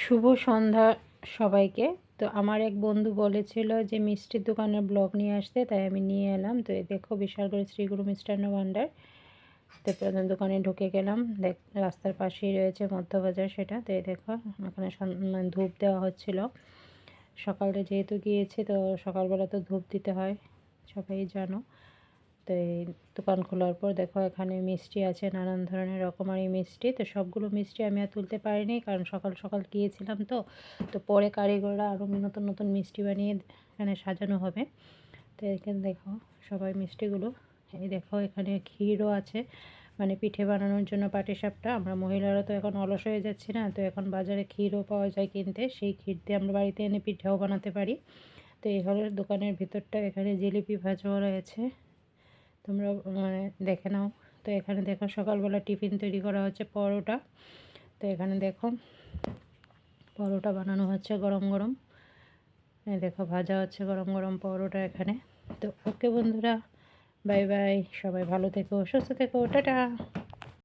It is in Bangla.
শুভ সন্ধ্যা সবাইকে। তো আমার এক বন্ধু বলেছিল যে, মিষ্টির দোকানের ব্লগ নিয়ে আসতে, তাই আমি নিয়ে এলাম। তো এই দেখো বিশাল করে শ্রীগুরু মিষ্টান্ন ভাণ্ডার। তো প্রথম দোকানে ঢুকে গেলাম। দেখ, রাস্তার পাশেই রয়েছে মধ্যবাজার সেটা। তো এই দেখো, এখানে মানে ধূপ দেওয়া হচ্ছিল। সকালে যেহেতু গিয়েছি, তো সকালবেলা তো ধূপ দিতে হয়, সবাই জানো। তো এই দোকান খোলার পর দেখো এখানে মিষ্টি আছে, নানান ধরনের রকমারি মিষ্টি। তো সবগুলো মিষ্টি আমি আর তুলতে পারিনি, কারণ সকাল সকাল গিয়েছিলাম তো। তো পরে কারিগররা আরও নতুন নতুন মিষ্টি বানিয়ে এখানে সাজানো হবে। তো এখানে দেখো সবাই মিষ্টিগুলো। এই দেখো এখানে ক্ষীরও আছে মানে পিঠে বানানোর জন্য পাটিসাপটা আমরা মহিলারা তো এখন অলস হয়ে যাচ্ছি না, তো এখন বাজারে ক্ষীরও পাওয়া যায় কিনতে। সেই ক্ষীর দিয়ে আমরা বাড়িতে এনে পিঠেও বানাতে পারি। তো এই হলো দোকানের ভিতরটা এখানে জিলিপি ভাজাও রয়েছে। তোমরা মানে দেখে নাও। তো এখানে দেখো সকালবেলা টিফিন তৈরি করা হচ্ছে পরোটা। তো এখানে দেখো পরোটা বানানো হচ্ছে গরম গরম। দেখো ভাজা হচ্ছে গরম গরম পরোটা এখানে। তো ওকে বন্ধুরা, বাই বাই, সবাই ভালো থেকো, সুস্থ থেকো, টাটা।